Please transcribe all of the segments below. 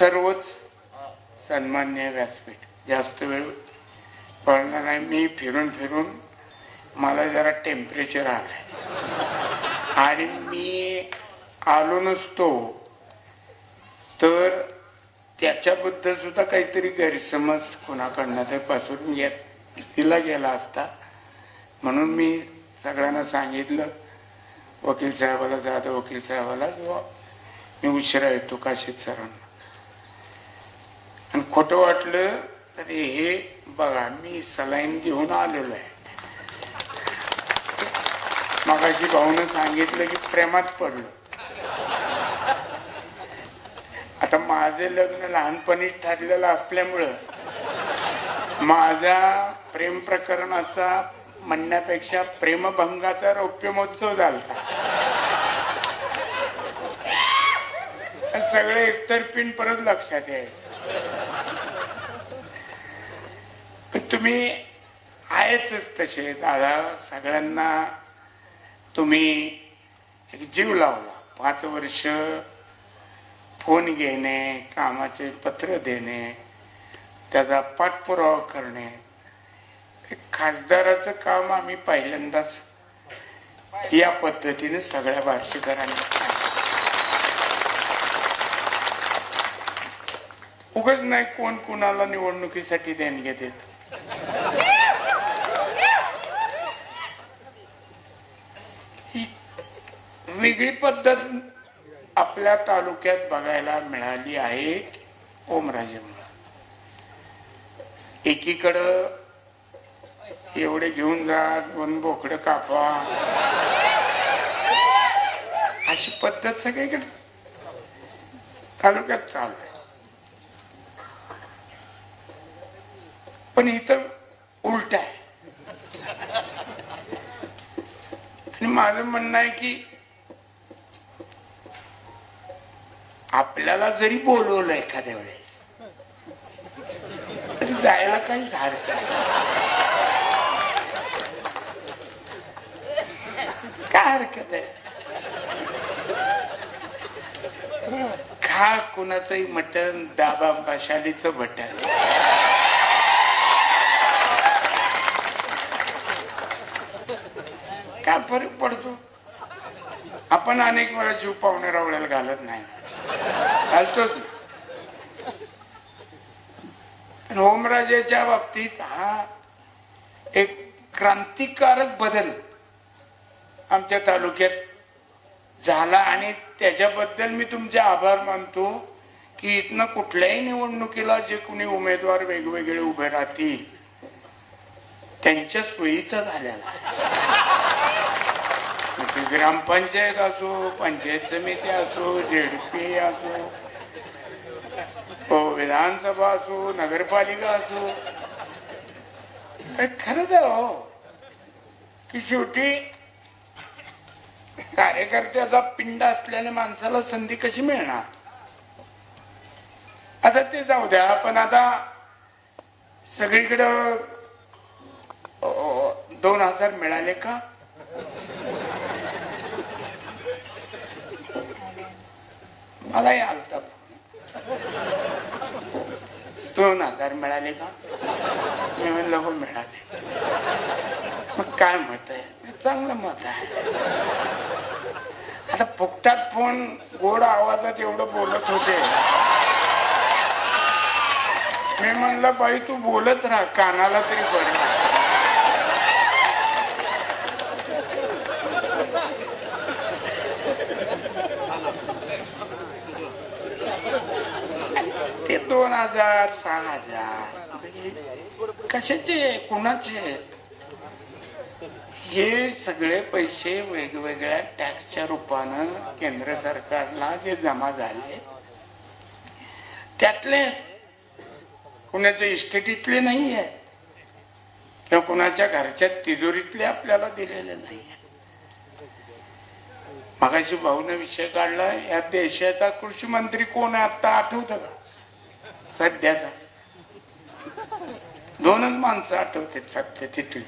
सर्वच सन्मान्य व्यासपीठ. जास्त वेळ पळणार नाही मी फिरून फिरून मला जरा टेम्परेचर आलंय. आणि मी आलो नसतो तर त्याच्याबद्दल सुद्धा काहीतरी गैरसमज कोणाकडनं ते पसरून दिला गेला असता. म्हणून मी सगळ्यांना सांगितलं वकील साहेबाला जाधव वकील साहेबाला किंवा मी उशिरा येतो काशीद सरांना. खोटं वाटलं तरी हे बघा मी सलाईन घेऊन आलेलो आहे. मगाशी भाऊनं सांगितलं की प्रेमात पडलं. आता माझं लग्न लहानपणीच ठरलेलं असल्यामुळं माझा प्रेम प्रकरणाचा म्हणण्यापेक्षा प्रेमभंगाचा रौप्य महोत्सव झाला सगळे एकतर्फीन परत लक्षात यायचं पण तुम्ही आहेतच तसे दादा. सगळ्यांना तुम्ही एक जीव लावला. पाच वर्ष फोन घेणे कामाचे पत्र देणे त्याचा पाठपुरावा करणे. खासदाराचं काम आम्ही पहिल्यांदाच या पद्धतीने सगळ्या बार्शीकरांनी उगच नाही कोण कुणाला निवडणुकीसाठी देणगे देत. वेगळी पद्धत आपल्या तालुक्यात बघायला मिळाली आहे ओमराजेमुळे एकीकडं एवढे घेऊन जा दोन बोकडं कापा. अशी पद्धत सगळीकडे तालुक्यात चालू आहे. पण इथं उलट आहे. आणि माझं म्हणणं आहे की आपल्याला जरी बोलवलं एखाद्या वेळेस तरी जायला काही हरकत काय हरकत आहे? खा कुणाचंही मटण दाबा मशालीचं मटन काय फरक पडतो? आपण अनेक वेळा जीव पाहुणे रावळ्याला घालत नाही. घालतोच पण बाबतीत हा एक क्रांतिकारक बदल आमच्या तालुक्यात झाला आणि त्याच्याबद्दल मी तुमचे आभार मानतो की इथनं कुठल्याही निवडणुकीला जे कुणी उमेदवार वेगवेगळे उभे राहतील त्यांच्या सोयीचा झालेला ग्रामपंचायत असो पंचायत समिती असो झेडपी असो हो विधानसभा असो नगरपालिका असो. खरं तर हो की शेवटी कार्यकर्त्याचा पिंड असल्याने माणसाला संधी कशी मिळणार? आता ते जाऊ द्या पण आता सगळीकडं दोन हजार मिळाले का? मलाही आलता दोन हजार मिळाले का? मी म्हणलं हो मिळाले. मग काय मत आहे? चांगलं मत आहे. आता फुकटात फोन गोड आवाजात एवढं बोलत होते? मी म्हणलं बाई तू बोलत राहा. कानाला तरी बरं ते दोन हजार सहा हजार. कशाचे कुणाचे? हे सगळे पैसे वेगवेगळ्या टॅक्सच्या रूपानं केंद्र सरकारला जे जमा झाले त्यातले कुणाच्या इस्टेटीतले नाही आहे किंवा कुणाच्या घरच्या तिजोरीतले आपल्याला दिलेले नाही मगाशी भाऊने विषय काढला या देशाचा कृषी मंत्री कोण आहे? आता आठवतं का? सध्याचा दोनच माणसं आठवते सध्या तिथे.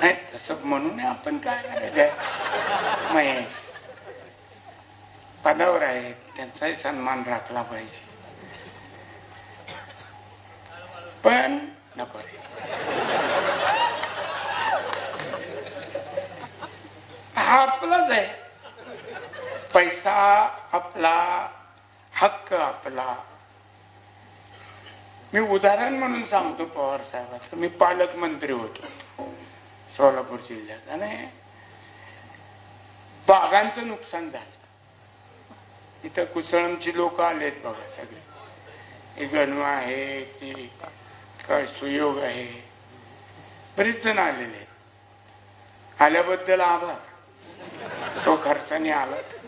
नाही तसं म्हणून आपण काय करायचं महेश पदावर आहेत त्यांचाही सन्मान राखला पाहिजे. पण नको. रे हा आपलाच आहे. पैसा आपला हक्क आपला. मी उदाहरण म्हणून सांगतो पवार साहेबांचं. मी पालकमंत्री होतो सोलापूर जिल्ह्यात. आणि बागांचं नुकसान झालं. इथं कुसळमची लोक आलेत बघा सगळे. हे गणवा आहे की काय सुयोग आहे. बरीच जण आलेले आहेत. आल्याबद्दल आभार. सो खर्चाने आलात.